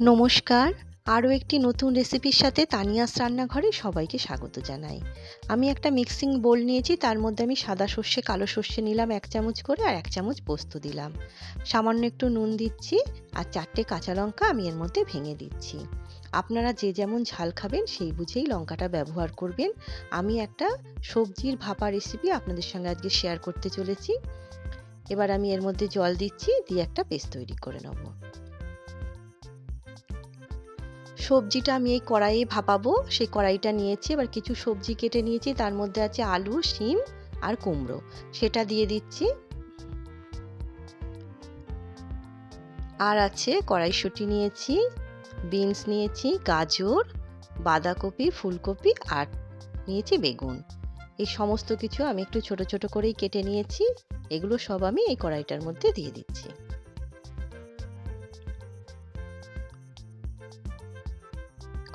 নমস্কার। আরও একটি নতুন রেসিপির সাথে তানিয়াস রান্নাঘরে সবাইকে স্বাগত জানাই। আমি একটা মিক্সিং বোল নিয়েছি, তার মধ্যে আমি সাদা সর্ষে, কালো সর্ষে নিলাম এক চামচ করে আর এক চামচ পোস্ত দিলাম। সামান্য একটু নুন দিচ্ছি আর চারটে কাঁচা লঙ্কা আমি এর মধ্যে ভেঙে দিচ্ছি। আপনারা যে যেমন ঝাল খাবেন, সেই বুঝেই লঙ্কাটা ব্যবহার করবেন। আমি একটা সবজির ভাপা রেসিপি আপনাদের সঙ্গে আজকে শেয়ার করতে চলেছি। এবার আমি এর মধ্যে জল দিচ্ছি, দিয়ে একটা পেস্ট তৈরি করে নেব। সবজিটা আমি এই কড়াইয়ে ভাপাবো। সেই কড়াইটা নিয়েছি, এবার কিছু সবজি কেটে নিয়েছি। তার মধ্যে আছে আলু, শিম আর কুমড়ো। সেটা দিয়ে দিচ্ছি। আর আছে কড়াইশুঁটি নিয়েছি, বিনস নিয়েছি, গাজর, বাঁধাকপি, ফুলকপি আর নিয়েছি বেগুন। এই সমস্ত কিছু আমি একটু ছোট ছোট করেই কেটে নিয়েছি। এগুলো সব আমি এই কড়াইটার মধ্যে দিয়ে দিচ্ছি।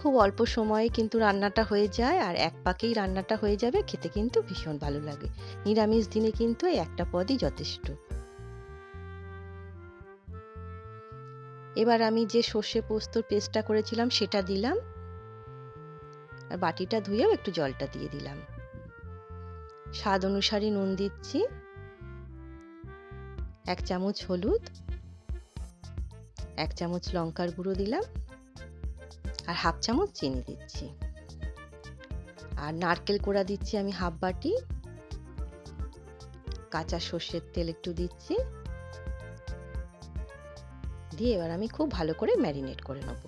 খুব অল্প সময়ে কিন্তু রান্নাটা হয়ে যায় আর এক পাকেই রান্নাটা হয়ে যাবে, খেতে কিন্তু ভীষণ ভালো লাগে। নিরামিষ দিনে কিন্তু এই একটা পদই যথেষ্ট। এবার আমি যে সর্ষে পোস্তর পেস্টটা করেছিলাম সেটা দিলাম। আর বাটিটা ধুয়েও একটু জলটা দিয়ে দিলাম। স্বাদ অনুসারে নুন দিচ্ছি। এক চামচ হলুদ। এক চামচ লঙ্কার গুঁড়ো দিলাম। আর হাফ চামচ চিনি দিচ্ছি। আর নারকেল কোড়া দিচ্ছি আমি হাফ বাটি। কাঁচা সর্ষের তেল একটু দিচ্ছি। দিয়ে এবার আমি খুব ভালো করে ম্যারিনেট করে নেব।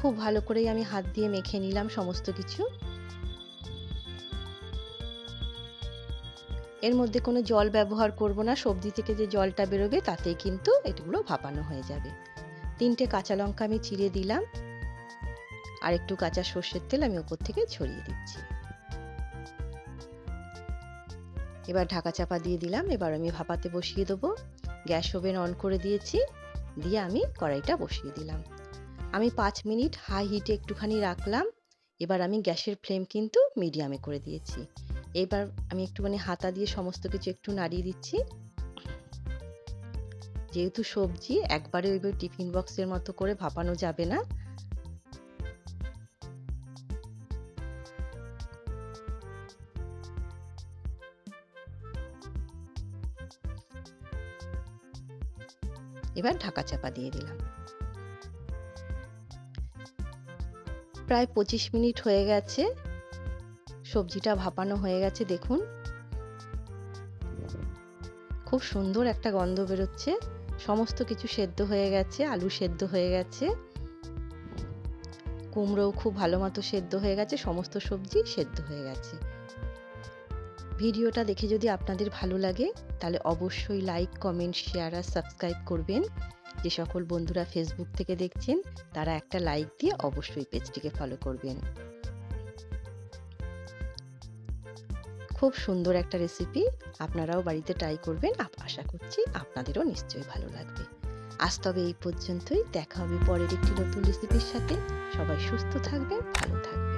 খুব ভালো করেই আমি হাত দিয়ে মেখে নিলাম সমস্ত কিছু। এর মধ্যে কোনো জল ব্যবহার করব না। সবজি থেকে যে জলটা বেরোবে তাতেই কিন্তু এগুলো ভাপানো হয়ে যাবে। তিনটে কাঁচা লঙ্কা আমি চিড়ে দিলাম। আর একটু কাঁচা সর্ষের তেল আমি ওপর থেকে ছড়িয়ে দিচ্ছি। এবার ঢাকা চাপা দিয়ে দিলাম। এবার আমি ভাপাতে বসিয়ে দেবো। গ্যাস ওভেন অন করে দিয়েছি। দিয়ে আমি কড়াইটা বসিয়ে দিলাম। আমি পাঁচ মিনিট হাই হিটে একটুখানি রাখলাম। এবার আমি গ্যাসের ফ্লেম কিন্তু মিডিয়ামে করে দিয়েছি। এবার আমি একটুখানি হাতা দিয়ে সমস্ত কিছু একটু নাড়িয়ে দিচ্ছি। যেহেতু সবজি, একবারে ওইভাবে টিফিন বক্সের মতো করে ভাপানো যাবে না। এবার ঢাকা চাপা দিয়ে দিলাম। প্রায় পঁচিশ মিনিট হয়ে গেছে। সবজিটা ভাপানো হয়ে গেছে, দেখুন। খুব সুন্দর একটা গন্ধ বেরোচ্ছে। সমস্ত কিছু সেদ্ধ হয়ে গেছে, আলু সেদ্ধ হয়ে গেছে। কুমড়োও খুব ভালো মতো সেদ্ধ হয়ে গেছে, সমস্ত সবজি সেদ্ধ হয়ে গেছে। ভিডিওটা দেখে যদি আপনাদের ভালো লাগে, তাহলে অবশ্যই লাইক, কমেন্ট, শেয়ার আর সাবস্ক্রাইব করবেন। যে সকল বন্ধুরা ফেসবুক থেকে দেখছেন, তারা একটা লাইক দিয়ে অবশ্যই পেজটিকে ফলো করবেন। খুব সুন্দর একটা রেসিপি আপনারাও বাড়িতে ট্রাই করবেন। আশা করছি আপনাদেরও নিশ্চয়ই ভালো লাগবে। আজ তবে এই পর্যন্তই। দেখা হবে পরের একটি নতুন রেসিপির সাথে। সবাই সুস্থ থাকবেন, ভালো থাকবেন।